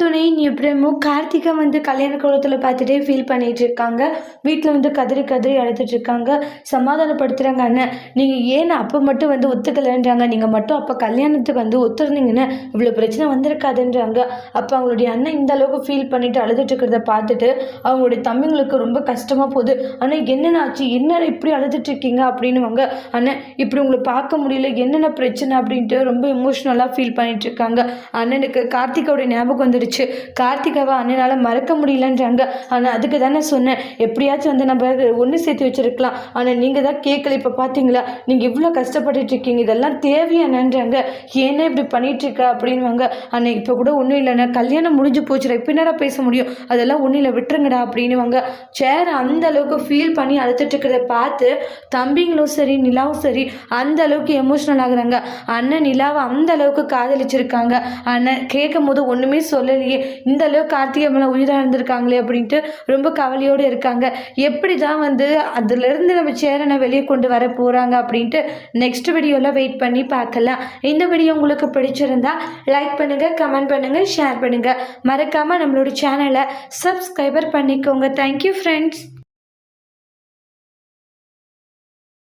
துணையின் எப்படிமோ கார்த்திகா வந்து கல்யாண குளத்தில் பார்த்துட்டே ஃபீல் பண்ணிட்டு இருக்காங்க வீட்டில் வந்து கதறி கதறி அழுதுட்டு இருக்காங்க சமாதானப்படுத்துகிறாங்க அண்ணன் நீங்கள் ஏன் அப்போ மட்டும் வந்து ஒத்துக்கலைன்றாங்க? நீங்கள் மட்டும் அப்போ கல்யாணத்துக்கு வந்து ஒத்துருந்தீங்கன்னா இவ்வளோ பிரச்சனை வந்திருக்காதுன்றாங்க. அப்போ அவங்களுடைய அண்ணன் இந்த அளவுக்கு ஃபீல் பண்ணிட்டு அழுதுட்டு இருக்கிறத பார்த்துட்டு அவங்களுடைய தம்பிங்களுக்கு ரொம்ப கஷ்டமாக போகுது. ஆனால் என்னென்ன ஆச்சு? என்ன இப்படி அழுதுட்டு இருக்கீங்க அப்படின்னுவாங்க. அண்ணன் இப்படி உங்களை பார்க்க முடியல. என்னென்ன பிரச்சனை அப்படின்ட்டு ரொம்ப எமோஷ்னலாக ஃபீல் பண்ணிட்டு இருக்காங்க அண்ணனுக்கு கார்த்திகாவுடைய ஞாபகம் வந்துடுச்சு கார்த்திகாவை அண்ணனால் மறக்க முடியலன்றாங்க. ஆனால் அதுக்கு தானே சொன்னேன். எப்படியாச்சும் வந்து நம்ம ஒன்று சேர்த்து வச்சிருக்கலாம். ஆனால் நீங்கள் தான் கேட்கல. இப்போ பார்த்தீங்களா நீங்கள் இவ்வளோ கஷ்டப்பட்டுட்டு இருக்கீங்க. இதெல்லாம் தேவையானன்றாங்க ஏன்னா இப்படி பண்ணிகிட்ருக்கா அப்படின்வாங்க ஆனால் இப்போ கூட ஒன்றும் இல்லைண்ணா. கல்யாணம் முடிஞ்சு போச்சுடா. இப்போ என்னடா பேச முடியும்? அதெல்லாம் ஒன்றும் இல்லை. விட்டுருங்கடா அப்படின்னுவாங்க. சேர் அந்த அளவுக்கு ஃபீல் பண்ணி அழுத்துட்டுருக்குறதை பார்த்து தம்பிங்களும் சரி நிலாவும் சரி அந்த அளவுக்கு எமோஷ்னல் ஆகுறாங்க. அண்ணன் நிலாவை அந்த அளவுக்கு காதலிச்சிருக்காங்க. அண்ணன் கேட்கும் போது ஒன்றுமே சொல்லலையே இந்த அளவுக்கு கார்த்திகை மேலே உயிராக அப்படின்ட்டு ரொம்ப கவலையோடு இருக்காங்க. எப்படி தான் வந்து அதுலேருந்து நம்ம சேரனை வெளியே கொண்டு வர போகிறாங்க அப்படின்ட்டு நெக்ஸ்ட் வீடியோவில் வெயிட் பண்ணி பார்க்கலாம். இந்த வீடியோ உங்களுக்கு பிடிச்சிருந்தா லைக் பண்ணுங்கள் கமெண்ட் பண்ணுங்கள் ஷேர் பண்ணுங்கள் மறக்காமல் நம்மளோட சேனலை சப்ஸ்கிரைபர் பண்ணிக்கோங்க. Thank you friends